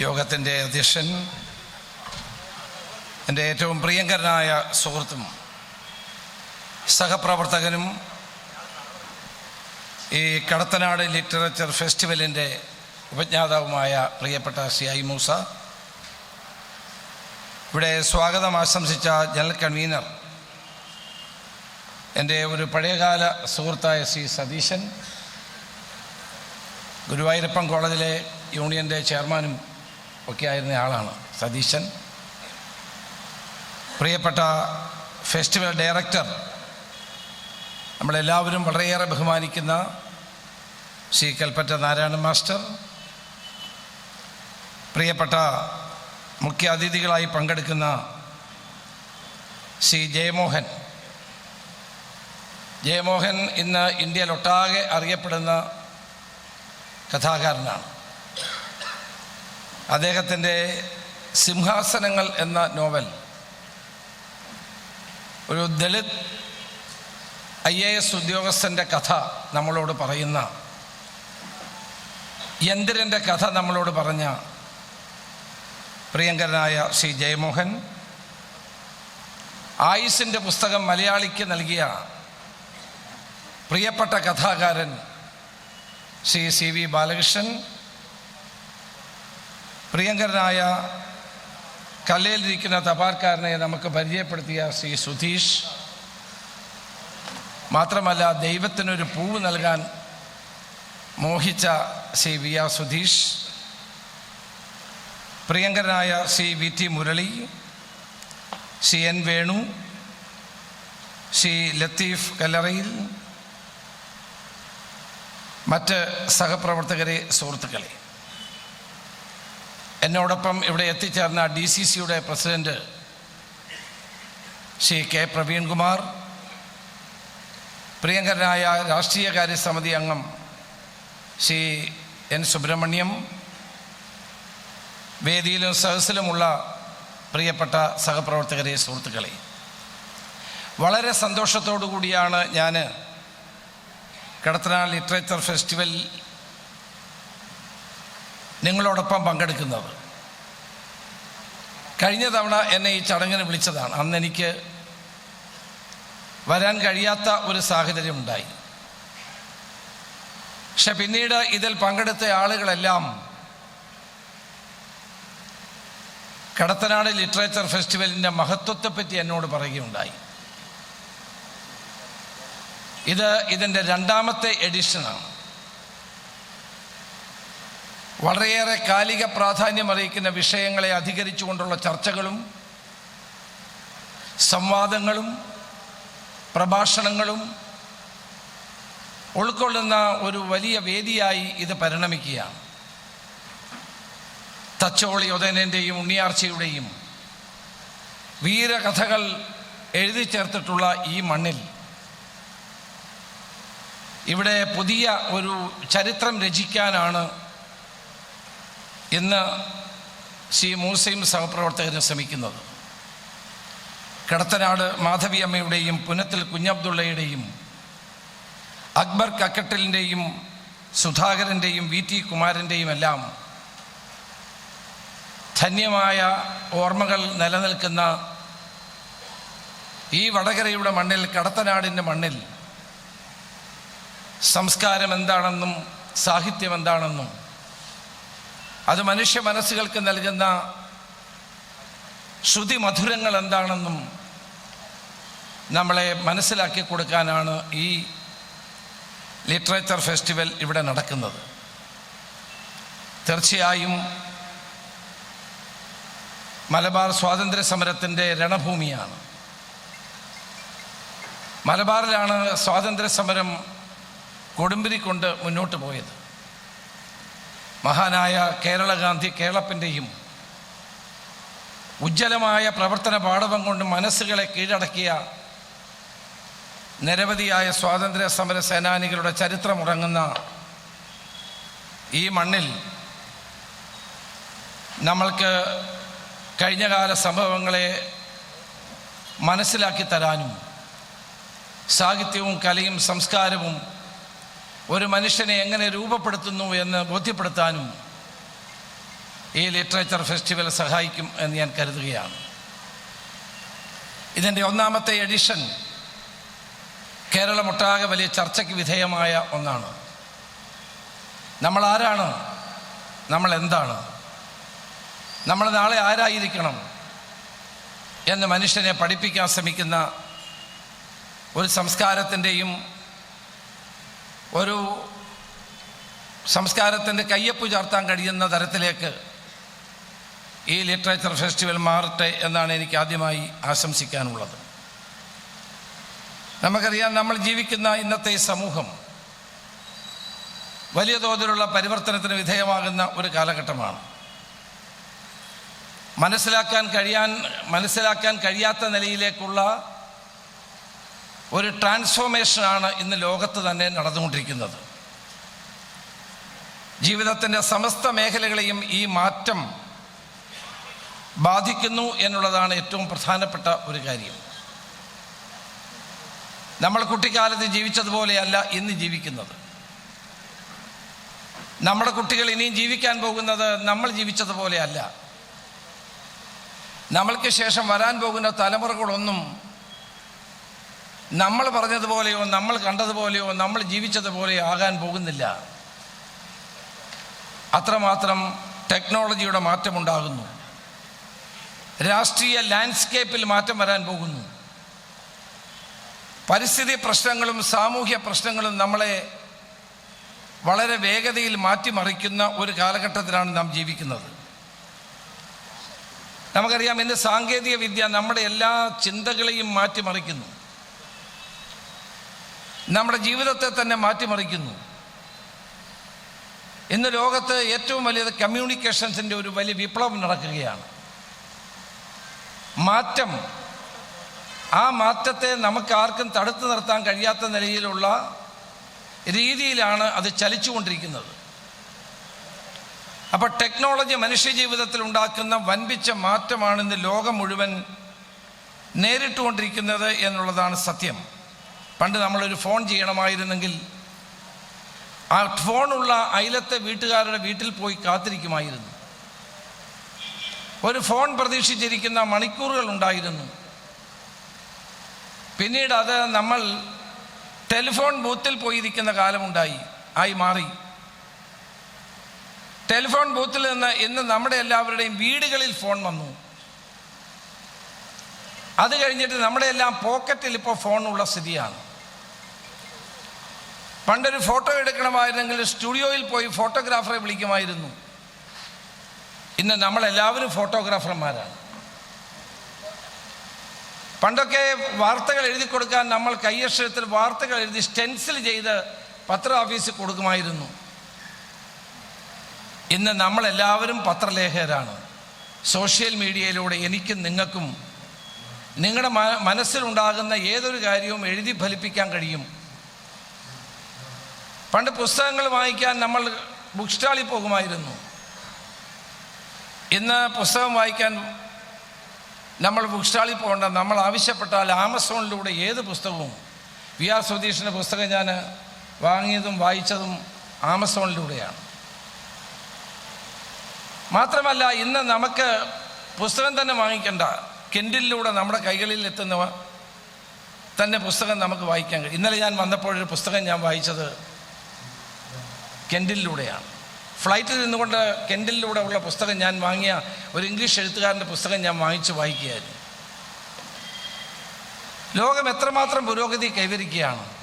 യോഗത്തിന്റെ അധ്യക്ഷൻ എന്റെ ഏറ്റവും പ്രിയങ്കരനായ സുഹൃത്തും സഹപ്രവർത്തകനും ഈ കടത്തനാട് ലിറ്ററേച്ചർ ഫെസ്റ്റിവലിന്റെ ഉപജ്ഞാതാവുമായ പ്രിയപ്പെട്ട സി ഐ മൂസ ഇവിടെ സ്വാഗതം ആശംസിച്ച ജനറൽ കൺവീനർ എന്റെ ഒരു പഴയകാല സുഹൃത്തായ സി സതീശൻ ഗുരുവായൂരപ്പൻ കോളേജിലെ യൂണിയന്റെ ചെയർമാനും ഒക്കെ ആയിരുന്ന ആളാണ് സതീശൻ. പ്രിയപ്പെട്ട ഫെസ്റ്റിവൽ ഡയറക്ടർ നമ്മളെല്ലാവരും വളരെയേറെ ബഹുമാനിക്കുന്ന ശ്രീ കൽപ്പറ്റ നാരായണ മാസ്റ്റർ പ്രിയപ്പെട്ട മുഖ്യ അതിഥികളായി പങ്കെടുക്കുന്ന ശ്രീ ജയമോഹൻ. ജയമോഹൻ ഇന്ന് ഇന്ത്യയിലൊട്ടാകെ അറിയപ്പെടുന്ന കഥാകാരനാണ്. അദ്ദേഹത്തിന്റെ സിംഹാസനങ്ങൾ എന്ന നോവൽ ഒരു ദളിത് ഐ എ എസ് ഉദ്യോഗസ്ഥന്റെ കഥ നമ്മളോട് പറയുന്ന യന്ത്രന്റെ കഥ നമ്മളോട് പറഞ്ഞ പ്രിയങ്കരനായ ശ്രീ ജയമോഹൻ ആയുസിന്റെ പുസ്തകം മലയാളിക്ക് നൽകിയ പ്രിയപ്പെട്ട കഥാകാരൻ ശ്രീ സി വി ബാലകൃഷ്ണൻ പ്രിയങ്കരനായ കല്ലയിലിരിക്കുന്ന തപാൽക്കാരനെ നമുക്ക് പരിചയപ്പെടുത്തിയ ശ്രീ സുധീഷ്. മാത്രമല്ല ദൈവത്തിനൊരു പൂവ് നൽകാൻ മോഹിച്ച ശ്രീ വി ആർ സുധീഷ്. പ്രിയങ്കരനായ Shri V T Murali Shri N Venu Shri Latheef കല്ലറയിൽ മറ്റ് സഹപ്രവർത്തകരെ സുഹൃത്തുക്കളെ. എന്നോടൊപ്പം ഇവിടെ എത്തിച്ചേർന്ന ഡി സി സിയുടെ പ്രസിഡന്റ് ശ്രീ കെ പ്രവീൺകുമാർ പ്രിയങ്കരനായ രാഷ്ട്രീയകാര്യ സമിതി അംഗം ശ്രീ എൻ സുബ്രഹ്മണ്യം വേദിയിലും സഹസിലുമുള്ള പ്രിയപ്പെട്ട സഹപ്രവർത്തകരെ സുഹൃത്തുക്കളെ. വളരെ സന്തോഷത്തോടു കൂടിയാണ് ഞാൻ കടത്തനാൾ ലിറ്ററേച്ചർ ഫെസ്റ്റിവൽ നിങ്ങളോടൊപ്പം പങ്കെടുക്കുന്നത് കഴിഞ്ഞ തവണ എന്നെ ഈ ചടങ്ങിന് വിളിച്ചതാണ്. അന്ന് എനിക്ക് വരാൻ കഴിയാത്ത ഒരു സാഹചര്യം ഉണ്ടായി പക്ഷെ പിന്നീട് ഇതിൽ പങ്കെടുത്ത ആളുകളെല്ലാം കടത്തനാട് ലിറ്ററേച്ചർ ഫെസ്റ്റിവലിന്റെ മഹത്വത്തെപ്പറ്റി എന്നോട് പറയുകയുണ്ടായി. ഇത് ഇതിന്റെ രണ്ടാമത്തെ എഡിഷനാണ്. വളരെയേറെ കാലിക പ്രാധാന്യം അറിയിക്കുന്ന വിഷയങ്ങളെ അധികരിച്ചുകൊണ്ടുള്ള ചർച്ചകളും സംവാദങ്ങളും പ്രഭാഷണങ്ങളും ഉൾക്കൊള്ളുന്ന ഒരു വലിയ വേദിയായി ഇത് പരിണമിക്കുകയാണ്. തച്ചോളി ഉദയനന്റെയും ഉണ്ണിയാർച്ചയുടെയും വീരകഥകൾ എഴുതി ചേർത്തിട്ടുള്ള ഈ മണ്ണിൽ ഇവിടെ പുതിയ ഒരു ചരിത്രം രചിക്കാനാണ് ഇന്ന് ശ്രീ മൂസയും സഹപ്രവർത്തകരും ശ്രമിക്കുന്നത്. കടത്തനാട് മാധവി അമ്മയുടെയും പുനത്തിൽ കുഞ്ഞബ്ദുള്ളയുടെയും അക്ബർ കക്കട്ടലിന്റെയും സുധാകരന്റെയും വി ടി കുമാരന്റെയും എല്ലാം ധന്യമായ ഓർമ്മകൾ നിലനിൽക്കുന്ന ഈ വടകരയുടെ മണ്ണിൽ കടത്തനാടിന്റെ മണ്ണിൽ സംസ്കാരം എന്താണെന്നും സാഹിത്യം എന്താണെന്നും അത് മനുഷ്യ മനസ്സുകൾക്ക് നൽകുന്ന ശ്രുതി മധുരങ്ങൾ എന്താണെന്നും നമ്മളെ മനസ്സിലാക്കി കൊടുക്കാനാണ് ഈ ലിറ്ററേച്ചർ ഫെസ്റ്റിവൽ ഇവിടെ നടക്കുന്നത്. തീർച്ചയായും മലബാർ സ്വാതന്ത്ര്യ സമരത്തിന്റെ രണഭൂമിയാണ്. മലബാറിലാണ് സ്വാതന്ത്ര്യ സമരം കൊടുമ്പിരി കൊണ്ട് മുന്നോട്ട് പോയത്. മഹാനായ കേരള ഗാന്ധി ഉജ്ജ്വലമായ പ്രവർത്തന പാടവം കൊണ്ട് മനസ്സുകളെ കീഴടക്കിയ നിരവധിയായ സ്വാതന്ത്ര്യ സമര സേനാനികളുടെ ചരിത്രമുറങ്ങുന്ന ഈ മണ്ണിൽ നമ്മൾക്ക് കഴിഞ്ഞകാല സംഭവങ്ങളെ മനസ്സിലാക്കി തരാനും സാഹിത്യവും കലയും സംസ്കാരവും ഒരു മനുഷ്യനെ എങ്ങനെ രൂപപ്പെടുത്തുന്നു എന്ന് ബോധ്യപ്പെടുത്താനും ഈ ലിറ്ററേച്ചർ ഫെസ്റ്റിവൽ സഹായിക്കും എന്ന് ഞാൻ കരുതുകയാണ്. ഇതിന്റെ ഒന്നാമത്തെ എഡിഷൻ കേരളമൊട്ടാകെ വലിയ ചർച്ചയ്ക്ക് വിധേയമായ ഒന്നാണ്. നമ്മൾ ആരാണ്? നമ്മൾ എന്താണ്? നമ്മൾ നാളെ ആരായിരിക്കണം എന്ന് മനുഷ്യനെ പഠിപ്പിക്കാൻ ശ്രമിക്കുന്ന ഒരു സംസ്കാരത്തിന്റെയും ഒരു സംസ്കാരത്തിന്റെ കയ്യൊപ്പ് ചാർത്താൻ കഴിയുന്ന തരത്തിലേക്ക് ഈ ലിറ്ററേച്ചർ ഫെസ്റ്റിവൽ മാറട്ടെ എന്നാണ് എനിക്ക് ആദ്യമായി ആശംസിക്കാനുള്ളത്. നമുക്കറിയാം നമ്മൾ ജീവിക്കുന്ന ഇന്നത്തെ സമൂഹം വലിയ തോതിലുള്ള പരിവർത്തനത്തിന് വിധേയമാകുന്ന ഒരു കാലഘട്ടമാണ്. മനസ്സിലാക്കാൻ കഴിയാൻ മനസ്സിലാക്കാൻ കഴിയാത്ത നിലയിലേക്കുള്ള ഒരു ട്രാൻസ്ഫോർമേഷനാണ് ഇന്ന് ലോകത്ത് തന്നെ നടന്നുകൊണ്ടിരിക്കുന്നത്. ജീവിതത്തിന്റെ സമസ്ത മേഖലകളെയും ഈ മാറ്റം ബാധിക്കുന്നു എന്നുള്ളതാണ് ഏറ്റവും പ്രധാനപ്പെട്ട ഒരു കാര്യം. നമ്മൾ കുട്ടിക്കാലത്ത് ജീവിച്ചതുപോലെയല്ല ഇന്ന് ജീവിക്കുന്നത്. നമ്മുടെ കുട്ടികൾ ഇനിയും ജീവിക്കാൻ പോകുന്നത് നമ്മൾ ജീവിച്ചതുപോലെയല്ല. നമ്മൾക്ക് ശേഷം വരാൻ പോകുന്ന തലമുറകളൊന്നും നമ്മൾ പറഞ്ഞതുപോലെയോ നമ്മൾ കണ്ടതുപോലെയോ നമ്മൾ ജീവിച്ചതുപോലെയോ ആകാൻ പോകുന്നില്ല. അത്രമാത്രം ടെക്നോളജിയുടെ മാറ്റമുണ്ടാകുന്നു. രാഷ്ട്രീയ ലാൻഡ്സ്കേപ്പിൽ മാറ്റം വരാൻ പോകുന്നു. പരിസ്ഥിതി പ്രശ്നങ്ങളും സാമൂഹ്യ പ്രശ്നങ്ങളും നമ്മളെ വളരെ വേഗതയിൽ മാറ്റിമറിക്കുന്ന ഒരു കാലഘട്ടത്തിലാണ് നാം ജീവിക്കുന്നത്. നമുക്കറിയാം ഇന്ന് സാങ്കേതിക വിദ്യ നമ്മുടെ എല്ലാ ചിന്തകളെയും മാറ്റിമറിക്കുന്നു. നമ്മുടെ ജീവിതത്തെ തന്നെ മാറ്റിമറിക്കുന്നു. ഇന്ന് ലോകത്ത് ഏറ്റവും വലിയത് കമ്മ്യൂണിക്കേഷൻസിന്റെ ഒരു വലിയ വിപ്ലവം നടക്കുകയാണ്. മാറ്റം. ആ മാറ്റത്തെ നമുക്ക് ആർക്കും തടുത്തു നിർത്താൻ കഴിയാത്ത നിലയിലുള്ള രീതിയിലാണ് അത് ചലിച്ചുകൊണ്ടിരിക്കുന്നത്. അപ്പോൾ ടെക്നോളജി മനുഷ്യജീവിതത്തിൽ ഉണ്ടാക്കുന്ന വൻപിച്ച മാറ്റമാണ് ഇന്ന് ലോകം മുഴുവൻ നേരിട്ടുകൊണ്ടിരിക്കുന്നത് എന്നുള്ളതാണ് സത്യം. പണ്ട് നമ്മളൊരു ഫോൺ ചെയ്യണമായിരുന്നെങ്കിൽ ആ ഫോണുള്ള അയലത്തെ വീട്ടുകാരുടെ വീട്ടിൽ പോയി കാത്തിരിക്കുമായിരുന്നു. ഒരു ഫോൺ പ്രതീക്ഷിച്ചിരിക്കുന്ന മണിക്കൂറുകൾ ഉണ്ടായിരുന്നു. പിന്നീട് അത് നമ്മൾ ടെലിഫോൺ ബൂത്തിൽ പോയിരിക്കുന്ന കാലമുണ്ടായി ആയി മാറി. ടെലിഫോൺ ബൂത്തിൽ നിന്ന് ഇന്ന് നമ്മുടെ എല്ലാവരുടെയും വീടുകളിൽ ഫോൺ വന്നു. അത് കഴിഞ്ഞിട്ട് നമ്മുടെ എല്ലാം പോക്കറ്റിൽ ഇപ്പോൾ ഫോണുള്ള സ്ഥിതിയാണ്. പണ്ടൊരു ഫോട്ടോ എടുക്കണമായിരുന്നെങ്കിൽ സ്റ്റുഡിയോയിൽ പോയി ഫോട്ടോഗ്രാഫറെ വിളിക്കുമായിരുന്നു. ഇന്ന് നമ്മളെല്ലാവരും ഫോട്ടോഗ്രാഫർമാരാണ്. പണ്ടൊക്കെ വാർത്തകൾ എഴുതി കൊടുക്കാൻ നമ്മൾ കൈയക്ഷരത്തിൽ വാർത്തകൾ എഴുതി സ്റ്റെൻസിൽ ചെയ്ത് പത്ര ഓഫീസിൽ കൊടുക്കുമായിരുന്നു. ഇന്ന് നമ്മളെല്ലാവരും പത്രലേഖകരാണ്. സോഷ്യൽ മീഡിയയിലൂടെ എനിക്കും നിങ്ങൾക്കും നിങ്ങളുടെ മനസ്സിലുണ്ടാകുന്ന ഏതൊരു കാര്യവും എഴുതി ഫലിപ്പിക്കാൻ കഴിയും. പണ്ട് പുസ്തകങ്ങൾ വായിക്കാൻ നമ്മൾ ബുക്ക് സ്റ്റാളിൽ പോകുമായിരുന്നു. ഇന്ന് പുസ്തകം വായിക്കാൻ നമ്മൾ ബുക്ക് സ്റ്റാളിൽ പോകേണ്ട. നമ്മൾ ആവശ്യപ്പെട്ടാൽ ആമസോണിലൂടെ ഏത് പുസ്തകവും വി ആർ സുധീഷിന്റെ പുസ്തകം ഞാൻ വാങ്ങിയതും വായിച്ചതും ആമസോണിലൂടെയാണ്. മാത്രമല്ല ഇന്ന് നമുക്ക് പുസ്തകം തന്നെ വാങ്ങിക്കേണ്ട. കിൻഡിലൂടെ നമ്മുടെ കൈകളിൽ എത്തുന്നവ തന്നെ പുസ്തകം നമുക്ക് വായിക്കാൻ കഴിയും. ഇന്നലെ ഞാൻ വന്നപ്പോഴൊരു പുസ്തകം ഞാൻ വായിച്ചത് കെൻഡിലൂടെയാണ് ഫ്ലൈറ്റിൽ നിന്നുകൊണ്ട് കെൻഡിലൂടെ ഉള്ള പുസ്തകം ഞാൻ വാങ്ങിയ ഒരു ഇംഗ്ലീഷ് എഴുത്തുകാരന്റെ പുസ്തകം ഞാൻ വാങ്ങിച്ച് വായിക്കുകയായിരുന്നു. ലോകം എത്രമാത്രം പുരോഗതി കൈവരിക്കുകയാണ്.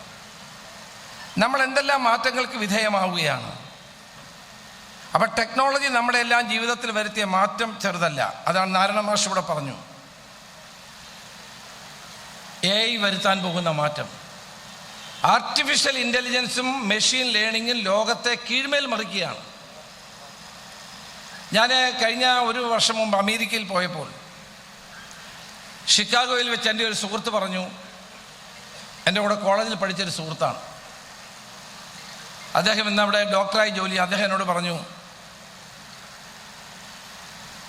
നമ്മൾ എന്തെല്ലാം മാറ്റങ്ങൾക്ക് വിധേയമാവുകയാണ്. അപ്പം ടെക്നോളജി നമ്മുടെ എല്ലാം ജീവിതത്തിൽ വരുത്തിയ മാറ്റം ചെറുതല്ല. അതാണ് നാരായണ മാഷ് ഇവിടെ പറഞ്ഞു. എ ഐ വരുത്താൻ പോകുന്ന മാറ്റം. ആർട്ടിഫിഷ്യൽ ഇന്റലിജൻസും മെഷീൻ ലേണിങ്ങും ലോകത്തെ കീഴ്മേൽ മറിക്കുകയാണ്. ഞാൻ കഴിഞ്ഞ ഒരു വർഷം മുമ്പ് അമേരിക്കയിൽ പോയപ്പോൾ ഷിക്കാഗോയിൽ വെച്ച് എന്റെ ഒരു സുഹൃത്ത് പറഞ്ഞു എന്റെ കൂടെ കോളേജിൽ പഠിച്ചൊരു സുഹൃത്താണ്. അദ്ദേഹം ഇന്ന് അവിടെ ഡോക്ടറായി ജോലി അദ്ദേഹം എന്നോട് പറഞ്ഞു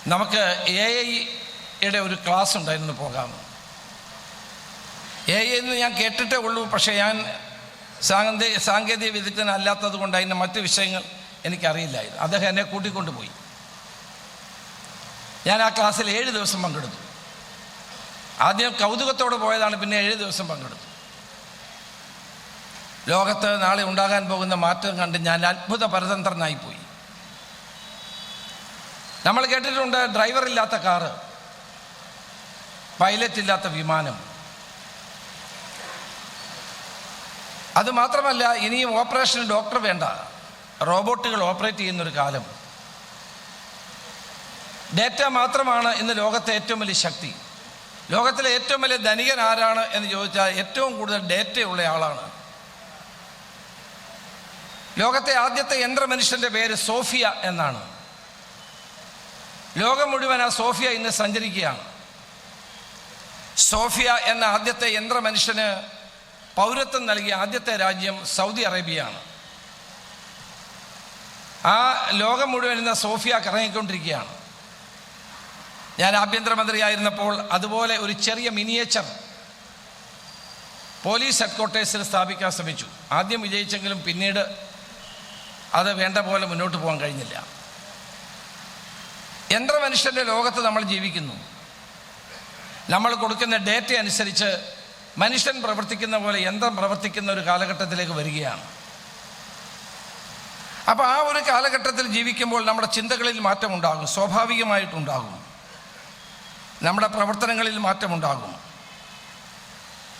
നമുക്ക് എ ഐയുടെ ഒരു ക്ലാസ് ഉണ്ടായിരുന്നു പോകാമെന്ന്. എ ഐ എന്ന് ഞാൻ കേട്ടിട്ടേ ഉള്ളൂ പക്ഷേ ഞാൻ സാങ്കേതിക സാങ്കേതിക വിദഗ്ധനല്ലാത്തത് കൊണ്ട് അതിന്റെ മറ്റ് വിഷയങ്ങൾ എനിക്കറിയില്ലായിരുന്നു. അദ്ദേഹം എന്നെ കൂട്ടിക്കൊണ്ടുപോയി. ഞാൻ ആ ക്ലാസ്സിൽ ഏഴ് ദിവസം പങ്കെടുത്തു. ആദ്യം കൗതുകത്തോടെ പോയതാണ് പിന്നെ ഏഴ് ദിവസം പങ്കെടുത്തു. ലോകത്ത് നാളെ ഉണ്ടാകാൻ പോകുന്ന മാറ്റം കണ്ട് ഞാൻ അത്ഭുത പരതന്ത്രനായി പോയി. നമ്മൾ കേട്ടിട്ടുണ്ട് ഡ്രൈവർ ഇല്ലാത്ത കാറ് പൈലറ്റ് ഇല്ലാത്ത വിമാനം. അത് മാത്രമല്ല ഇനിയും ഓപ്പറേഷന് ഡോക്ടർ വേണ്ട. റോബോട്ടുകൾ ഓപ്പറേറ്റ് ചെയ്യുന്നൊരു കാലം. ഡേറ്റ മാത്രമാണ് ഇന്ന് ലോകത്തെ ഏറ്റവും വലിയ ശക്തി. ലോകത്തിലെ ഏറ്റവും വലിയ ധനികൻ ആരാണ് എന്ന് ചോദിച്ചാൽ ഏറ്റവും കൂടുതൽ ഡേറ്റയുള്ള ആളാണ്. ലോകത്തെ ആദ്യത്തെ യന്ത്രമനുഷ്യന്റെ പേര് സോഫിയ എന്നാണ്. ലോകം മുഴുവൻ ആ സോഫിയ ഇന്ന് സഞ്ചരിക്കുകയാണ്. സോഫിയ എന്ന ആദ്യത്തെ യന്ത്രമനുഷ്യന് പൗരത്വം നൽകിയ ആദ്യത്തെ രാജ്യം സൗദി അറേബ്യയാണ്. ആ ലോകം മുഴുവൻ ഇന്ന് സോഫിയ കറങ്ങിക്കൊണ്ടിരിക്കുകയാണ്. ഞാൻ ആഭ്യന്തരമന്ത്രിയായിരുന്നപ്പോൾ അതുപോലെ ഒരു ചെറിയ മിനിയേച്ചർ പോലീസ് ഹെഡ്ക്വാർട്ടേഴ്സിൽ സ്ഥാപിക്കാൻ ശ്രമിച്ചു. ആദ്യം വിജയിച്ചെങ്കിലും പിന്നീട് അത് വേണ്ട പോലെ മുന്നോട്ട് പോകാൻ കഴിഞ്ഞില്ല. യന്ത്രമനുഷ്യന്റെ ലോകത്ത് നമ്മൾ ജീവിക്കുന്നു. നമ്മൾ കൊടുക്കുന്ന ഡേറ്റ അനുസരിച്ച് മനുഷ്യൻ പ്രവർത്തിക്കുന്ന പോലെ യന്ത്രം പ്രവർത്തിക്കുന്ന ഒരു കാലഘട്ടത്തിലേക്ക് വരികയാണ്. അപ്പോൾ ആ ഒരു കാലഘട്ടത്തിൽ ജീവിക്കുമ്പോൾ നമ്മുടെ ചിന്തകളിൽ മാറ്റമുണ്ടാകും സ്വാഭാവികമായിട്ടുണ്ടാകും. നമ്മുടെ പ്രവർത്തനങ്ങളിൽ മാറ്റമുണ്ടാകും.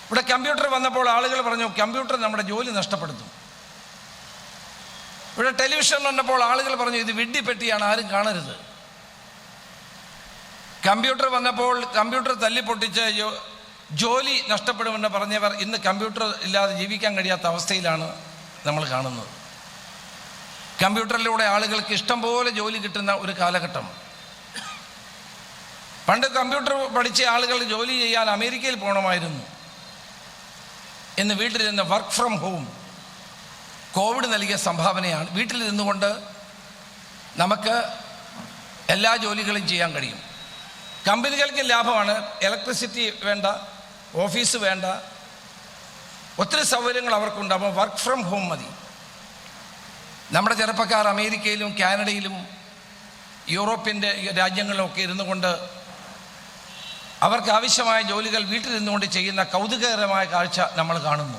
ഇവിടെ കമ്പ്യൂട്ടർ വന്നപ്പോൾ ആളുകൾ പറഞ്ഞു കമ്പ്യൂട്ടർ നമ്മുടെ ജോലി നഷ്ടപ്പെടുത്തും. ഇവിടെ ടെലിവിഷൻ വന്നപ്പോൾ ആളുകൾ പറഞ്ഞു ഇത് വിഡ്ഢിപ്പെട്ടിയാണ് ആരും കാണരുത്. കമ്പ്യൂട്ടർ വന്നപ്പോൾ കമ്പ്യൂട്ടർ തല്ലിപ്പൊട്ടിച്ച് ജോലി നഷ്ടപ്പെടുമെന്ന് പറഞ്ഞവർ ഇന്ന് കമ്പ്യൂട്ടർ ഇല്ലാതെ ജീവിക്കാൻ കഴിയാത്ത അവസ്ഥയിലാണ് നമ്മൾ കാണുന്നത്. കമ്പ്യൂട്ടറിലൂടെ ആളുകൾക്ക് ഇഷ്ടം പോലെ ജോലി കിട്ടുന്ന ഒരു കാലഘട്ടം. പണ്ട് കമ്പ്യൂട്ടർ പഠിച്ച ആളുകൾ ജോലി ചെയ്യാൻ അമേരിക്കയിൽ പോകണമായിരുന്നു എന്ന് വീട്ടിലിരുന്ന് വർക്ക് ഫ്രം ഹോം കോവിഡ് നൽകിയ സംഭാവനയാണ്. വീട്ടിൽ നിന്നുകൊണ്ട് നമുക്ക് എല്ലാ ജോലികളും ചെയ്യാൻ കഴിയും. കമ്പനികൾക്ക് ലാഭമാണ് ഇലക്ട്രിസിറ്റി വേണ്ട ഓഫീസ് വേണ്ട. ഒത്തിരി സൗകര്യങ്ങൾ അവർക്കുണ്ട്. അപ്പോൾ വർക്ക് ഫ്രം ഹോം മതി. നമ്മുടെ ചെറുപ്പക്കാർ അമേരിക്കയിലും കാനഡയിലും യൂറോപ്യന്റെ രാജ്യങ്ങളിലൊക്കെ ഇരുന്നു കൊണ്ട് അവർക്ക് ആവശ്യമായ ജോലികൾ വീട്ടിൽ കൊണ്ട് ചെയ്യുന്ന കൗതുകകരമായ കാഴ്ച നമ്മൾ കാണുന്നു.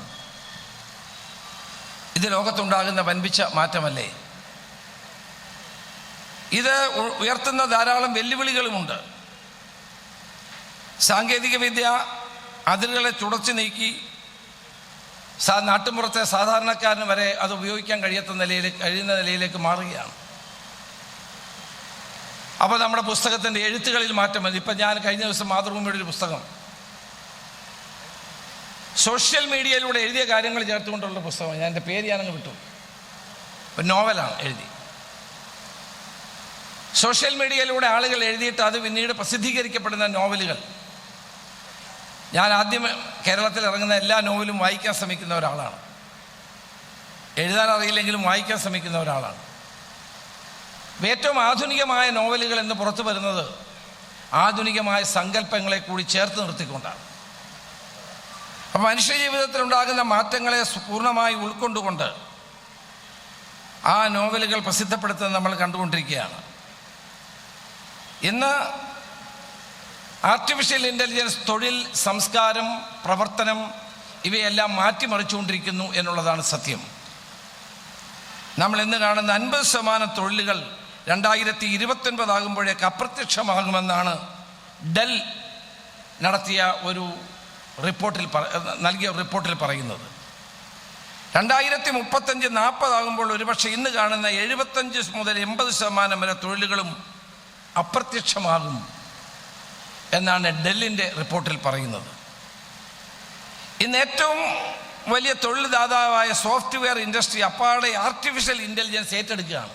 ഇത് ലോകത്തുണ്ടാകുന്ന വൻപിച്ച മാറ്റമല്ലേ? ഇത് ഉയർത്തുന്ന ധാരാളം വെല്ലുവിളികളുമുണ്ട്. സാങ്കേതികവിദ്യ അതിരുകളെ തുടച്ചു നീക്കി സാ നാട്ടുമ്പുറത്തെ സാധാരണക്കാരന് വരെ അത് ഉപയോഗിക്കാൻ കഴിയാത്ത നിലയിലേക്ക് കഴിയുന്ന നിലയിലേക്ക് മാറുകയാണ്. അപ്പോൾ നമ്മുടെ പുസ്തകത്തിന്റെ എഴുത്തുകളിൽ മാറ്റം വന്നു. ഇപ്പം ഞാൻ കഴിഞ്ഞ ദിവസം മാതൃഭൂമിയുടെ ഒരു പുസ്തകം സോഷ്യൽ മീഡിയയിലൂടെ എഴുതിയ കാര്യങ്ങൾ ചേർത്തുകൊണ്ടുള്ള പുസ്തകം ഞാൻ എന്റെ പേര് ഞാനങ്ങ് വിട്ടു. ഒരു നോവലാണ് എഴുതി. സോഷ്യൽ മീഡിയയിലൂടെ ആളുകൾ എഴുതിയിട്ട് അത് പിന്നീട് പ്രസിദ്ധീകരിക്കപ്പെടുന്ന നോവലുകൾ. ഞാൻ ആദ്യം കേരളത്തിൽ ഇറങ്ങുന്ന എല്ലാ നോവലും വായിക്കാൻ ശ്രമിക്കുന്ന ഒരാളാണ്. എഴുതാൻ അറിയില്ലെങ്കിലും വായിക്കാൻ ശ്രമിക്കുന്ന ഒരാളാണ്. ഏറ്റവും ആധുനികമായ നോവലുകൾ എന്ന് പുറത്തു വരുന്നത് ആധുനികമായ സങ്കല്പങ്ങളെ കൂടി ചേർത്ത് നിർത്തിക്കൊണ്ടാണ്. അപ്പം മനുഷ്യ ജീവിതത്തിൽ ഉണ്ടാകുന്ന മാറ്റങ്ങളെ പൂർണമായി ഉൾക്കൊണ്ടുകൊണ്ട് ആ നോവലുകൾ പ്രസിദ്ധപ്പെടുത്തുന്നത് നമ്മൾ കണ്ടുകൊണ്ടിരിക്കുകയാണ്. ഇന്ന് ആർട്ടിഫിഷ്യൽ ഇന്റലിജൻസ് തൊഴിൽ സംസ്കാരം പ്രവർത്തനം ഇവയെല്ലാം മാറ്റിമറിച്ചുകൊണ്ടിരിക്കുന്നു എന്നുള്ളതാണ് സത്യം. നമ്മൾ ഇന്ന് കാണുന്ന അൻപത് ശതമാനം തൊഴിലുകൾ രണ്ടായിരത്തി ഇരുപത്തൊൻപതാകുമ്പോഴേക്ക് അപ്രത്യക്ഷമാകുമെന്നാണ് ഡെൽ നടത്തിയ ഒരു റിപ്പോർട്ടിൽ നൽകിയ റിപ്പോർട്ടിൽ പറയുന്നത്. രണ്ടായിരത്തി മുപ്പത്തഞ്ച് നാൽപ്പതാകുമ്പോൾ ഒരുപക്ഷെ ഇന്ന് കാണുന്ന എഴുപത്തഞ്ച് മുതൽ എൺപത് ശതമാനം വരെ തൊഴിലുകളും അപ്രത്യക്ഷമാകും. എന്നാണ് ഡെല്ലിന്റെ റിപ്പോർട്ടിൽ പറയുന്നത്. ഇന്ന് ഏറ്റവും വലിയ തൊഴിൽ ദാതാവായ സോഫ്റ്റ്വെയർ ഇൻഡസ്ട്രി അപ്പാടെ ആർട്ടിഫിഷ്യൽ ഇന്റലിജൻസ് ഏറ്റെടുക്കുകയാണ്.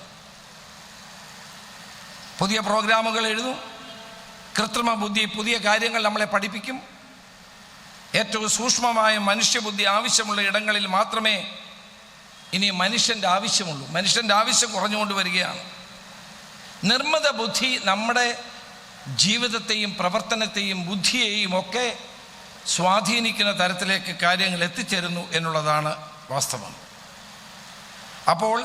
പുതിയ പ്രോഗ്രാമുകൾ എഴുതും. കൃത്രിമ ബുദ്ധി പുതിയ കാര്യങ്ങൾ നമ്മളെ പഠിപ്പിക്കും. ഏറ്റവും സൂക്ഷ്മമായ മനുഷ്യബുദ്ധി ആവശ്യമുള്ള ഇടങ്ങളിൽ മാത്രമേ ഇനി മനുഷ്യന്റെ ആവശ്യമുള്ളൂ. മനുഷ്യന്റെ ആവശ്യം കുറഞ്ഞുകൊണ്ട് വരികയാണ്. നിർമ്മിത ബുദ്ധി നമ്മുടെ ജീവിതത്തെയും പ്രവർത്തനത്തെയും ബുദ്ധിയെയും ഒക്കെ സ്വാധീനിക്കുന്ന തരത്തിലേക്ക് കാര്യങ്ങൾ എത്തിച്ചേരുന്നു എന്നുള്ളതാണ് വാസ്തവം. അപ്പോൾ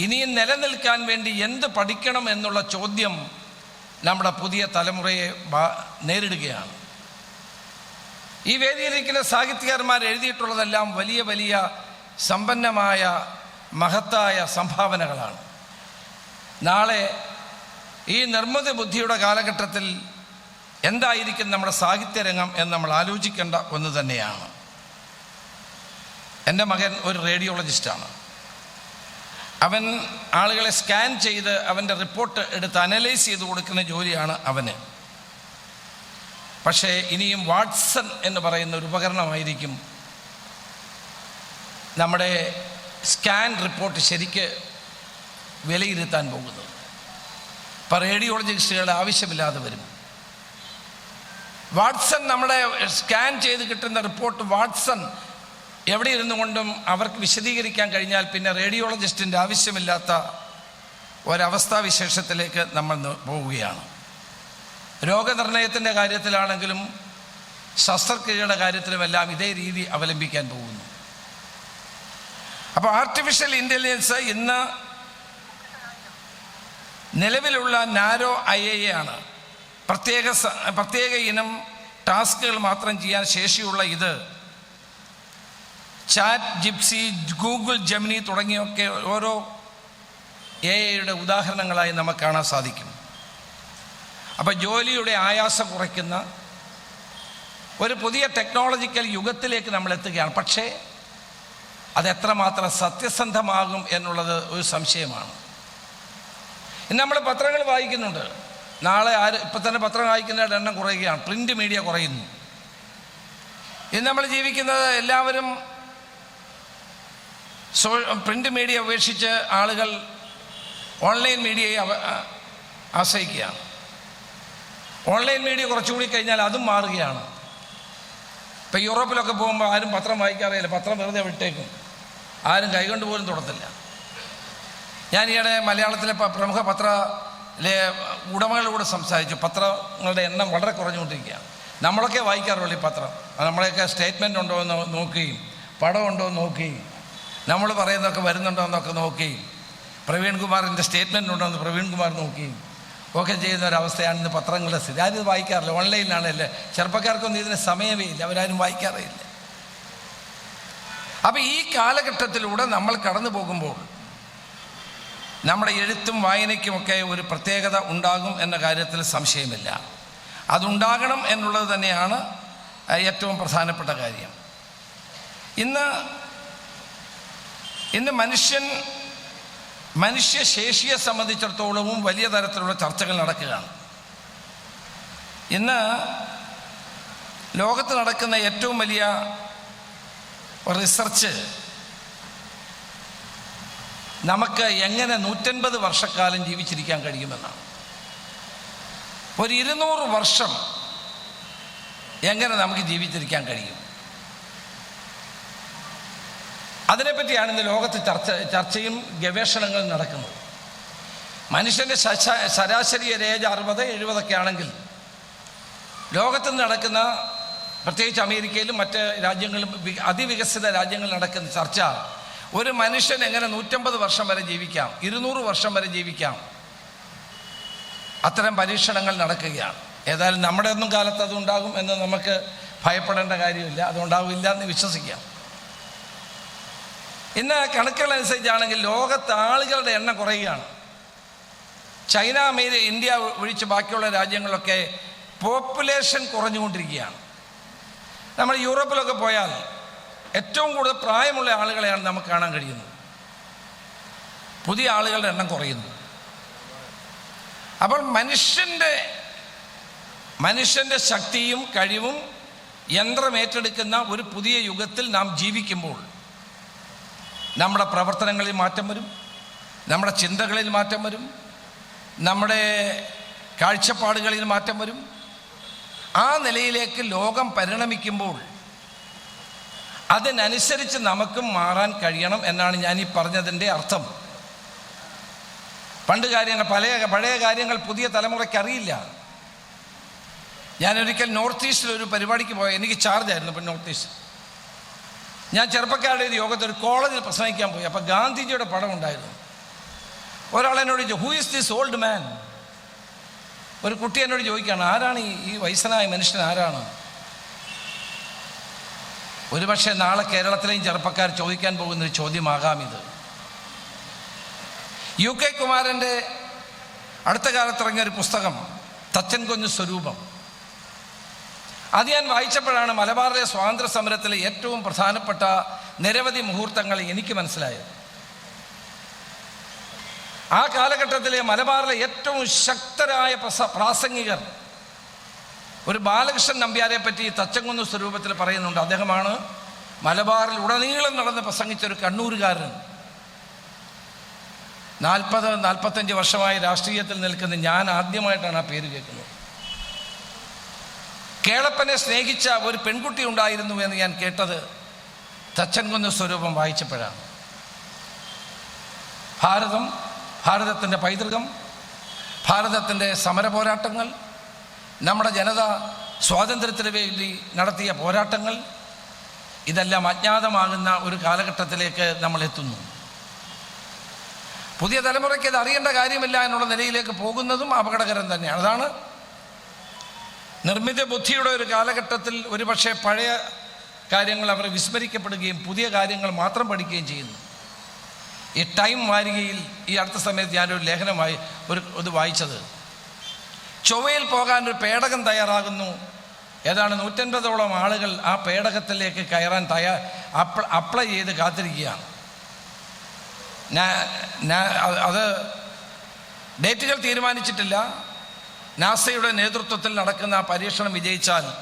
ഇനിയും നിലനിൽക്കാൻ വേണ്ടി എന്ത് പഠിക്കണം എന്നുള്ള ചോദ്യം നമ്മുടെ പുതിയ തലമുറയെ നേരിടുകയാണ്. ഈ വേദിയിലിരിക്കുന്ന സാഹിത്യകാരന്മാർ എഴുതിയിട്ടുള്ളതെല്ലാം വലിയ വലിയ സമ്പന്നമായ മഹത്തായ സംഭാവനകളാണ്. നാളെ ഈ നിർമ്മിത ബുദ്ധിയുടെ കാലഘട്ടത്തിൽ എന്തായിരിക്കും നമ്മുടെ സാഹിത്യരംഗം എന്ന് നമ്മൾ ആലോചിക്കേണ്ട ഒന്ന് തന്നെയാണ്. എന്റെ മകൻ ഒരു റേഡിയോളജിസ്റ്റാണ്. അവൻ ആളുകളെ സ്കാൻ ചെയ്ത് അവന്റെ റിപ്പോർട്ട് എടുത്ത് അനലൈസ് ചെയ്ത് കൊടുക്കുന്ന ജോലിയാണ് അവന്. പക്ഷേ ഇനിയും വാട്സൺ എന്ന് പറയുന്ന ഒരു ഉപകരണമായിരിക്കും നമ്മുടെ സ്കാൻ റിപ്പോർട്ട് ശരിക്ക് വിലയിരുത്താൻ പോകുന്നത്. ഇപ്പം റേഡിയോളജിസ്റ്റുകളുടെ ആവശ്യമില്ലാതെ വരും. വാട്സൺ നമ്മളെ സ്കാൻ ചെയ്ത് കിട്ടുന്ന റിപ്പോർട്ട് വാട്സൺ എവിടെ ഇരുന്നു കൊണ്ടും അവർക്ക് വിശദീകരിക്കാൻ കഴിഞ്ഞാൽ പിന്നെ റേഡിയോളജിസ്റ്റിന്റെ ആവശ്യമില്ലാത്ത ഒരവസ്ഥാവിശേഷത്തിലേക്ക് നമ്മൾ പോവുകയാണ്. രോഗനിർണയത്തിന്റെ കാര്യത്തിലാണെങ്കിലും ശസ്ത്രക്രിയയുടെ കാര്യത്തിലുമെല്ലാം ഇതേ രീതി അവലംബിക്കാൻ പോകുന്നു. അപ്പോൾ ആർട്ടിഫിഷ്യൽ ഇന്റലിജൻസ് ഇന്ന് നിലവിലുള്ള നാരോ ഐ എ ആണ്. പ്രത്യേക പ്രത്യേക ഇനം ടാസ്കുകൾ മാത്രം ചെയ്യാൻ ശേഷിയുള്ള ഇത് ചാറ്റ് ജിപ്സി ഗൂഗിൾ ജമിനി തുടങ്ങിയൊക്കെ ഓരോ എ ഐയുടെ ഉദാഹരണങ്ങളായി നമുക്ക് കാണാൻ സാധിക്കും. അപ്പോൾ ജോലിയുടെ ആയാസം കുറയ്ക്കുന്ന ഒരു പുതിയ ടെക്നോളജിക്കൽ യുഗത്തിലേക്ക് നമ്മൾ എത്തുകയാണ്. പക്ഷേ അത് എത്രമാത്രം സത്യസന്ധമാകും എന്നുള്ളത് ഒരു സംശയമാണ്. നമ്മൾ പത്രങ്ങൾ വായിക്കുന്നുണ്ട്. നാളെ ആര് ഇപ്പം തന്നെ പത്രം വായിക്കുന്നവരുടെ എണ്ണം കുറയുകയാണ്. പ്രിന്റ് മീഡിയ കുറയുന്നു. ഇന്ന് നമ്മൾ ജീവിക്കുന്നത് എല്ലാവരും സോ പ്രിന്റ് മീഡിയ ഉപേക്ഷിച്ച് ആളുകൾ ഓൺലൈൻ മീഡിയയെ ആശ്രയിക്കുകയാണ്. ഓൺലൈൻ മീഡിയ കുറച്ചുകൂടി കഴിഞ്ഞാൽ അതും മാറുകയാണ്. ഇപ്പം യൂറോപ്പിലൊക്കെ പോകുമ്പോൾ ആരും പത്രം വായിക്കാറില്ല. പത്രം വെറുതെ വിട്ടേക്കും. ആരും കൈകൊണ്ട് പോലും തുടത്തില്ല. ഞാൻ ഈയിടെ മലയാളത്തിലെ പ്രമുഖ പത്ര ഉടമകളോട് സംസാരിച്ചു. പത്രങ്ങളുടെ എണ്ണം വളരെ കുറഞ്ഞുകൊണ്ടിരിക്കുകയാണ്. നമ്മളൊക്കെ വായിക്കാറുള്ളൂ ഈ പത്രം. നമ്മളെയൊക്കെ സ്റ്റേറ്റ്മെന്റ് ഉണ്ടോ എന്ന് നോക്കുകയും പടം ഉണ്ടോ എന്ന് നോക്കുകയും നമ്മൾ പറയുന്നതൊക്കെ വരുന്നുണ്ടോ എന്നൊക്കെ നോക്കുകയും പ്രവീൺ കുമാറിന്റെ സ്റ്റേറ്റ്മെന്റ് ഉണ്ടോ എന്ന് പ്രവീൺ കുമാർ നോക്കുകയും ഒക്കെ ചെയ്യുന്ന ഒരവസ്ഥയാണ് ഇന്ന് പത്രങ്ങളുടെ സ്ഥിതി. ആരും ഇത് വായിക്കാറില്ല. ഓൺലൈനിലാണല്ലേ ചെറുപ്പക്കാർക്കൊന്നും ഇതിന് സമയമേ ഇല്ല. അവരാരും വായിക്കാറേ ഇല്ല. അപ്പോൾ ഈ കാലഘട്ടത്തിലൂടെ നമ്മൾ കടന്നു പോകുമ്പോൾ നമ്മുടെ എഴുത്തും വായനയ്ക്കുമൊക്കെ ഒരു പ്രത്യേകത ഉണ്ടാകും എന്ന കാര്യത്തിൽ സംശയമില്ല. അതുണ്ടാകണം എന്നുള്ളത് തന്നെയാണ് ഏറ്റവും പ്രധാനപ്പെട്ട കാര്യം. ഇന്ന് ഇന്ന് മനുഷ്യൻ മനുഷ്യശേഷിയെ സംബന്ധിച്ചിടത്തോളവും വലിയ തരത്തിലുള്ള ചർച്ചകൾ നടക്കുകയാണ്. ഇന്ന് ലോകത്ത് നടക്കുന്ന ഏറ്റവും വലിയ റിസർച്ച് നമുക്ക് എങ്ങനെ നൂറ്റൻപത് വർഷക്കാലം ജീവിച്ചിരിക്കാൻ കഴിയുമെന്നാണ്. ഒരു ഇരുന്നൂറ് വർഷം എങ്ങനെ നമുക്ക് ജീവിച്ചിരിക്കാൻ കഴിയും? അതിനെപ്പറ്റിയാണ് ഇന്ന് ലോകത്ത് ചർച്ച ചർച്ചയും ഗവേഷണങ്ങളും നടക്കുന്നത്. മനുഷ്യന്റെ ശരാശരി ശരാശരി ഏജ് അറുപത് എഴുപതൊക്കെ ആണെങ്കിൽ ലോകത്ത് നടക്കുന്ന പ്രത്യേകിച്ച് അമേരിക്കയിലും മറ്റ് രാജ്യങ്ങളിലും അതിവികസിത രാജ്യങ്ങളിൽ നടക്കുന്ന ചർച്ച ഒരു മനുഷ്യൻ എങ്ങനെ നൂറ്റമ്പത് വർഷം വരെ ജീവിക്കാം? ഇരുന്നൂറ് വർഷം വരെ ജീവിക്കാം? അത്തരം പരീക്ഷണങ്ങൾ നടക്കുകയാണ്. ഏതായാലും നമ്മുടെ ഒന്നും കാലത്ത് അത് ഉണ്ടാകും എന്ന് നമുക്ക് ഭയപ്പെടേണ്ട കാര്യമില്ല. അതുണ്ടാവില്ല എന്ന് വിശ്വസിക്കാം. ഇന്ന് കണക്കുകളനുസരിച്ചാണെങ്കിൽ ലോകത്ത് ആളുകളുടെ എണ്ണം കുറയുകയാണ്. ചൈന അമേരിക്ക ഇന്ത്യ ഒഴിച്ച് ബാക്കിയുള്ള രാജ്യങ്ങളൊക്കെ പോപ്പുലേഷൻ കുറഞ്ഞുകൊണ്ടിരിക്കുകയാണ്. നമ്മൾ യൂറോപ്പിലൊക്കെ പോയാൽ ഏറ്റവും കൂടുതൽ പ്രായമുള്ള ആളുകളെയാണ് നമുക്ക് കാണാൻ കഴിയുന്നത്. പുതിയ ആളുകളുടെ എണ്ണം കുറയുന്നു. അപ്പോൾ മനുഷ്യന്റെ മനുഷ്യന്റെ ശക്തിയും കഴിവും യന്ത്രം ഏറ്റെടുക്കുന്ന ഒരു പുതിയ യുഗത്തിൽ നാം ജീവിക്കുമ്പോൾ നമ്മുടെ പ്രവർത്തനങ്ങളിൽ മാറ്റം വരും നമ്മുടെ ചിന്തകളിൽ മാറ്റം വരും നമ്മുടെ കാഴ്ചപ്പാടുകളിൽ മാറ്റം വരും. ആ നിലയിലേക്ക് ലോകം പരിണമിക്കുമ്പോൾ അതിനനുസരിച്ച് നമുക്കും മാറാൻ കഴിയണം എന്നാണ് ഞാൻ ഈ പറഞ്ഞതിന്റെ അർത്ഥം. പണ്ട് കാര്യങ്ങൾ പല പഴയ കാര്യങ്ങൾ പുതിയ തലമുറയ്ക്ക് അറിയില്ല. ഞാനൊരിക്കൽ നോർത്ത് ഈസ്റ്റിൽ ഒരു പരിപാടിക്ക് പോയ എനിക്ക് ചാർജ് ആയിരുന്നു ഇപ്പം നോർത്ത് ഈസ്റ്റ്. ഞാൻ ചെറുപ്പക്കാരുടെ ഒരു യോഗത്തിൽ ഒരു കോളേജിൽ പ്രസംഗിക്കാൻ പോയി അപ്പോൾ ഗാന്ധിജിയുടെ പടം ഉണ്ടായിരുന്നു. ഒരാൾ എന്നോട് ചോദിച്ചു who is this old man ഒരു കുട്ടി എന്നോട് ചോദിക്കുകയാണ് ആരാണ് ഈ വയസ്സനായ മനുഷ്യൻ? ആരാണ്? ഒരുപക്ഷെ നാളെ കേരളത്തിലെയും ചെറുപ്പക്കാർ ചോദിക്കാൻ പോകുന്ന ഒരു ചോദ്യമാകാം ഇത്. യു കെ കുമാരന്റെ അടുത്ത കാലത്തിറങ്ങിയ ഒരു പുസ്തകം തച്ചൻ കൊഞ്ഞ് സ്വരൂപം. അത് ഞാൻ വായിച്ചപ്പോഴാണ് മലബാറിലെ സ്വാതന്ത്ര്യ സമരത്തിലെ ഏറ്റവും പ്രധാനപ്പെട്ട നിരവധി മുഹൂർത്തങ്ങൾ എനിക്ക് മനസ്സിലായത്. ആ കാലഘട്ടത്തിലെ മലബാറിലെ ഏറ്റവും ശക്തരായ പ്രസ പ്രാസംഗികർ ഒരു ബാലകൃഷ്ണൻ നമ്പ്യാരെ പറ്റി തച്ചങ്കുന്ന് സ്വരൂപത്തിൽ പറയുന്നുണ്ട്. അദ്ദേഹമാണ് മലബാറിൽ ഉടനീളം നടന്ന് പ്രസംഗിച്ച ഒരു കണ്ണൂരുകാരൻ. നാൽപ്പത് നാൽപ്പത്തഞ്ച് വർഷമായി രാഷ്ട്രീയത്തിൽ നിൽക്കുന്ന ഞാൻ ആദ്യമായിട്ടാണ് ആ പേര് കേൾക്കുന്നത്. കേളപ്പനെ സ്നേഹിച്ച ഒരു പെൺകുട്ടി ഉണ്ടായിരുന്നു എന്ന് ഞാൻ കേട്ടത് തച്ചൻകുന്ന് സ്വരൂപം വായിച്ചപ്പോഴാണ്. ഭാരതം ഭാരതത്തിന്റെ പൈതൃകം ഭാരതത്തിന്റെ സമര പോരാട്ടങ്ങൾ നമ്മുടെ ജനത സ്വാതന്ത്ര്യത്തിന് വേണ്ടി നടത്തിയ പോരാട്ടങ്ങൾ ഇതെല്ലാം അജ്ഞാതമാകുന്ന ഒരു കാലഘട്ടത്തിലേക്ക് നമ്മൾ എത്തുന്നു. പുതിയ തലമുറയ്ക്ക് ഇത് അറിയേണ്ട കാര്യമില്ല എന്നുള്ള നിലയിലേക്ക് പോകുന്നതും അപകടകരം തന്നെയാണ്. അതാണ് നിർമ്മിത ബുദ്ധിയുടെ ഒരു കാലഘട്ടത്തിൽ ഒരുപക്ഷെ പഴയ കാര്യങ്ങൾ അവർ വിസ്മരിക്കപ്പെടുകയും പുതിയ കാര്യങ്ങൾ മാത്രം പഠിക്കുകയും ചെയ്യുന്നു. ഈ ടൈം വാരികയിൽ ഈ അടുത്ത സമയത്ത് ഞാനൊരു ലേഖനമായി ഒരു ഇത് വായിച്ചത്. ചൊവ്വയിൽ പോകാൻ ഒരു പേടകം തയ്യാറാകുന്നു. ഏതാണ്? നൂറ്റൻപതോളം ആളുകൾ ആ പേടകത്തിലേക്ക് കയറാൻ തയ്യാ അപ്ല ചെയ്ത് കാത്തിരിക്കുകയാണ്. അത് ഡേറ്റുകൾ തീരുമാനിച്ചിട്ടില്ല. നാസയുടെ നേതൃത്വത്തിൽ നടക്കുന്ന ആ പരീക്ഷണം വിജയിച്ചാൽ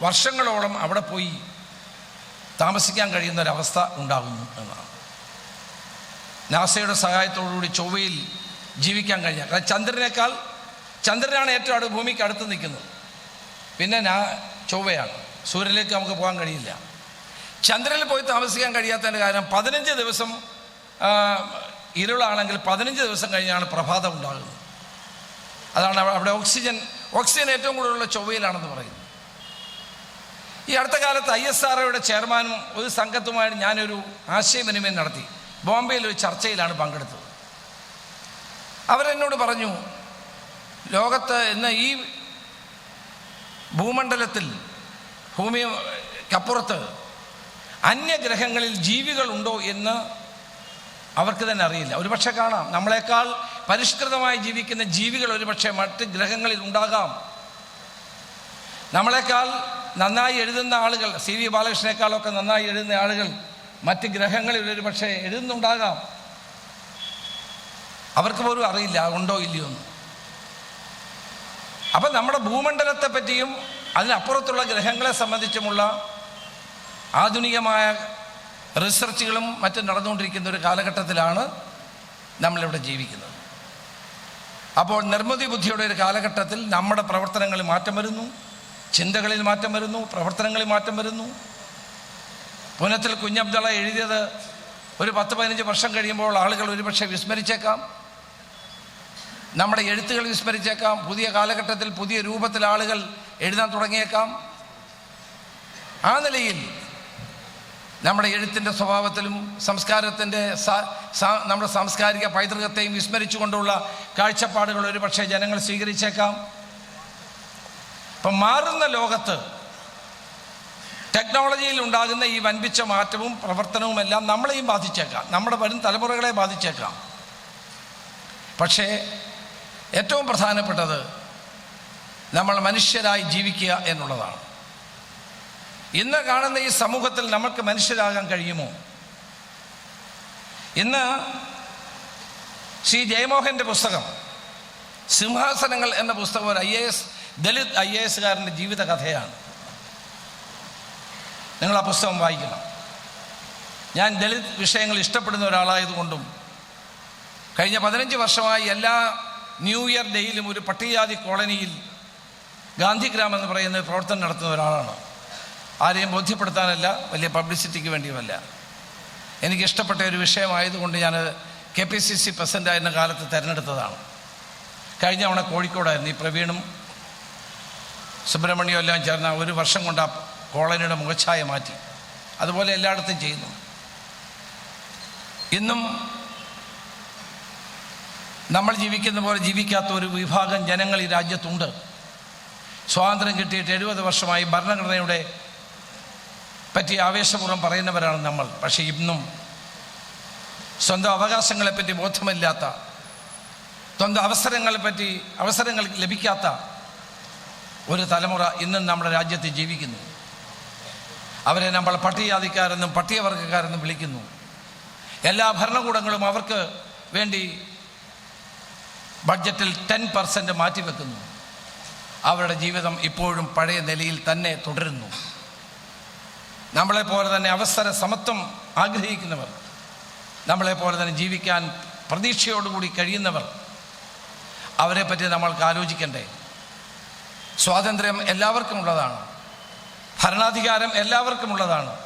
വർഷങ്ങളോളം അവിടെ പോയി താമസിക്കാൻ കഴിയുന്ന ഒരവസ്ഥ ഉണ്ടാകുന്നു എന്നാണ്. നാസയുടെ സഹായത്തോടുകൂടി ചൊവ്വയിൽ ജീവിക്കാൻ കഴിഞ്ഞ. ചന്ദ്രനേക്കാൾ ചന്ദ്രനാണ് ഏറ്റവും അടുത്ത് ഭൂമിക്ക് അടുത്ത് നിൽക്കുന്നത്. പിന്നെ ഞാൻ ചൊവ്വയാണ്. സൂര്യനിലേക്ക് നമുക്ക് പോകാൻ കഴിയില്ല. ചന്ദ്രനിൽ പോയി താമസിക്കാൻ കഴിയാത്തതിന്റെ കാരണം പതിനഞ്ച് ദിവസം ഇരുളാണെങ്കിൽ പതിനഞ്ച് ദിവസം കഴിഞ്ഞാണ് പ്രഭാതം ഉണ്ടാകുന്നത്. അതാണ് അവിടെ ഓക്സിജൻ ഓക്സിജൻ ഏറ്റവും കൂടുതലുള്ള ചൊവ്വയിലാണെന്ന് പറയുന്നത്. ഈ അടുത്ത കാലത്ത് ഐ എസ് ആർ ഒയുടെ ചെയർമാനും ഒരു സംഘത്തുമായിട്ട് ഞാനൊരു ആശയവിനിമയം നടത്തി. ബോംബെയിൽ ഒരു ചർച്ചയിലാണ് പങ്കെടുത്തത്. അവരെന്നോട് പറഞ്ഞു ലോകത്ത് ഇന്ന് ഈ ഭൂമണ്ഡലത്തിൽ ഭൂമിക്കപ്പുറത്ത് അന്യഗ്രഹങ്ങളിൽ ജീവികളുണ്ടോ എന്ന് അവർക്ക് തന്നെ അറിയില്ല. ഒരുപക്ഷെ കാണാം. നമ്മളെക്കാൾ പരിഷ്കൃതമായി ജീവിക്കുന്ന ജീവികൾ ഒരുപക്ഷെ മറ്റ് ഗ്രഹങ്ങളിൽ ഉണ്ടാകാം. നമ്മളെക്കാൾ നന്നായി എഴുതുന്ന ആളുകൾ സി വി ബാലകൃഷ്ണനേക്കാളൊക്കെ നന്നായി എഴുതുന്ന ആളുകൾ മറ്റ് ഗ്രഹങ്ങളിൽ ഒരുപക്ഷെ എഴുതുന്നുണ്ടാകാം. അവർക്ക് പോലും അറിയില്ല ഉണ്ടോ ഇല്ലയോ എന്ന്. അപ്പം നമ്മുടെ ഭൂമണ്ഡലത്തെ പറ്റിയും അതിനപ്പുറത്തുള്ള ഗ്രഹങ്ങളെ സംബന്ധിച്ചുമുള്ള ആധുനികമായ റിസർച്ചുകളും മറ്റും നടന്നുകൊണ്ടിരിക്കുന്ന ഒരു കാലഘട്ടത്തിലാണ് നമ്മളിവിടെ ജീവിക്കുന്നത്. അപ്പോൾ നിർമ്മിതി ബുദ്ധിയുടെ ഒരു കാലഘട്ടത്തിൽ നമ്മുടെ പ്രവർത്തനങ്ങളിൽ മാറ്റം വരുന്നു ചിന്തകളിൽ മാറ്റം വരുന്നു പ്രവർത്തനങ്ങളിൽ മാറ്റം വരുന്നു. പുനത്തിൽ കുഞ്ഞബ്ദള എഴുതിയത് ഒരു പത്ത് പതിനഞ്ച് വർഷം കഴിയുമ്പോൾ ആളുകൾ ഒരുപക്ഷെ വിസ്മരിച്ചേക്കാം. നമ്മുടെ എഴുത്തുകൾ വിസ്മരിച്ചേക്കാം. പുതിയ കാലഘട്ടത്തിൽ പുതിയ രൂപത്തിൽ ആളുകൾ എഴുതാൻ തുടങ്ങിയേക്കാം. ആ നിലയിൽ നമ്മുടെ എഴുത്തിന്റെ സ്വഭാവത്തിലും സംസ്കാരത്തിന്റെ നമ്മുടെ സാംസ്കാരിക പൈതൃകത്തെയും വിസ്മരിച്ചുകൊണ്ടുള്ള കാഴ്ചപ്പാടുകൾ ഒരുപക്ഷെ ജനങ്ങൾ സ്വീകരിച്ചേക്കാം. ഇപ്പം മാറുന്ന ലോകത്ത് ടെക്നോളജിയിൽ ഉണ്ടാകുന്ന ഈ വൻപിച്ച മാറ്റവും പ്രവർത്തനവും എല്ലാം നമ്മളെയും ബാധിച്ചേക്കാം. നമ്മുടെ വരും തലമുറകളെ ബാധിച്ചേക്കാം. പക്ഷേ ഏറ്റവും പ്രധാനപ്പെട്ടത് നമ്മൾ മനുഷ്യരായി ജീവിക്കുക എന്നുള്ളതാണ്. ഇന്ന് കാണുന്ന ഈ സമൂഹത്തിൽ നമുക്ക് മനുഷ്യരാകാൻ കഴിയുമോ? ഇന്ന് ശ്രീ ജയമോഹന്റെ പുസ്തകം സിംഹാസനങ്ങൾ എന്ന പുസ്തകം ഒരു I A S Dalit I A എസുകാരന്റെ ജീവിത നിങ്ങൾ ആ പുസ്തകം വായിക്കണം. ഞാൻ ദലിത് വിഷയങ്ങൾ ഇഷ്ടപ്പെടുന്ന ഒരാളായതുകൊണ്ടും കഴിഞ്ഞ പതിനഞ്ച് വർഷമായി എല്ലാ ന്യൂ ഇയർ ഡേയിലും ഒരു പട്ടികജാതി കോളനിയിൽ ഗാന്ധിഗ്രാം എന്ന് പറയുന്ന പ്രവർത്തനം നടത്തുന്ന ഒരാളാണ്. ആരെയും ബോധ്യപ്പെടുത്താനല്ല വലിയ പബ്ലിസിറ്റിക്ക് വേണ്ടിയുമല്ല. എനിക്ക് ഇഷ്ടപ്പെട്ട ഒരു വിഷയമായതുകൊണ്ട് ഞാൻ കെ പി സി സി പ്രസിഡന്റായിരുന്ന കാലത്ത് തിരഞ്ഞെടുത്തതാണ്. കഴിഞ്ഞ തവണ കോഴിക്കോടായിരുന്നു. ഈ പ്രവീണും സുബ്രഹ്മണ്യവും എല്ലാം ചേർന്ന ഒരു വർഷം കൊണ്ട് ആ കോളനിയുടെ മുഖച്ഛായ മാറ്റി. അതുപോലെ എല്ലായിടത്തും ചെയ്യുന്നു. ഇന്നും നമ്മൾ ജീവിക്കുന്ന പോലെ ജീവിക്കാത്ത ഒരു വിഭാഗം ജനങ്ങൾ ഈ രാജ്യത്തുണ്ട്. സ്വാതന്ത്ര്യം കിട്ടിയിട്ട് എഴുപത് വർഷമായി ഭരണഘടനയുടെ പറ്റി ആവേശപൂർവം പറയുന്നവരാണ് നമ്മൾ. പക്ഷേ ഇന്നും സ്വന്തം അവകാശങ്ങളെപ്പറ്റി ബോധമില്ലാത്ത സ്വന്തം അവസരങ്ങളെപ്പറ്റി അവസരങ്ങൾ ലഭിക്കാത്ത ഒരു തലമുറ ഇന്നും നമ്മുടെ രാജ്യത്ത് ജീവിക്കുന്നു. അവരെ നമ്മൾ പട്ടികജാതിക്കാരെന്നും പട്ടികവർഗക്കാരെന്നും വിളിക്കുന്നു. എല്ലാ ഭരണകൂടങ്ങളും അവർക്ക് വേണ്ടി ബഡ്ജറ്റിൽ ടെൻ പെർസെന്റ് മാറ്റിവെക്കുന്നു. അവരുടെ ജീവിതം ഇപ്പോഴും പഴയ നിലയിൽ തന്നെ തുടരുന്നു. നമ്മളെപ്പോലെ തന്നെ അവസര സമത്വം ആഗ്രഹിക്കുന്നവർ നമ്മളെപ്പോലെ തന്നെ ജീവിക്കാൻ പ്രതീക്ഷയോടുകൂടി കഴിയുന്നവർ അവരെപ്പറ്റി നമ്മൾക്ക് ആലോചിക്കണ്ടേ? സ്വാതന്ത്ര്യം എല്ലാവർക്കും ഉള്ളതാണ്. ഭരണാധികാരം എല്ലാവർക്കും ഉള്ളതാണ്.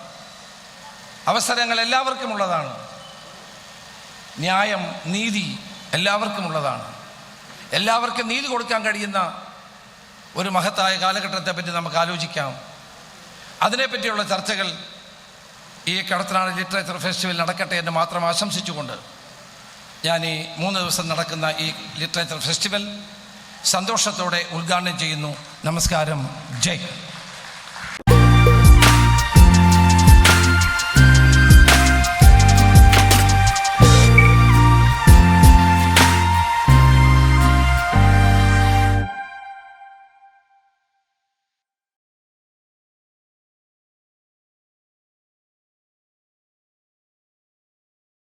അവസരങ്ങൾ എല്ലാവർക്കും ഉള്ളതാണ്. ന്യായം നീതി എല്ലാവർക്കും ഉള്ളതാണ്. എല്ലാവർക്കും നീതി കൊടുക്കാൻ കഴിയുന്ന ഒരു മഹത്തായ കാലഘട്ടത്തെ പറ്റി നമുക്ക് ആലോചിക്കാം. അതിനെപ്പറ്റിയുള്ള ചർച്ചകൾ ഈ കടത്തനാട് ലിറ്ററേച്ചർ ഫെസ്റ്റിവൽ നടക്കട്ടെ എന്ന് മാത്രം ആശംസിച്ചുകൊണ്ട് ഞാൻ ഈ മൂന്ന് ദിവസം നടക്കുന്ന ഈ ലിറ്ററേച്ചർ ഫെസ്റ്റിവൽ സന്തോഷത്തോടെ ഉദ്ഘാടനം ചെയ്യുന്നു. നമസ്കാരം. ജയ്.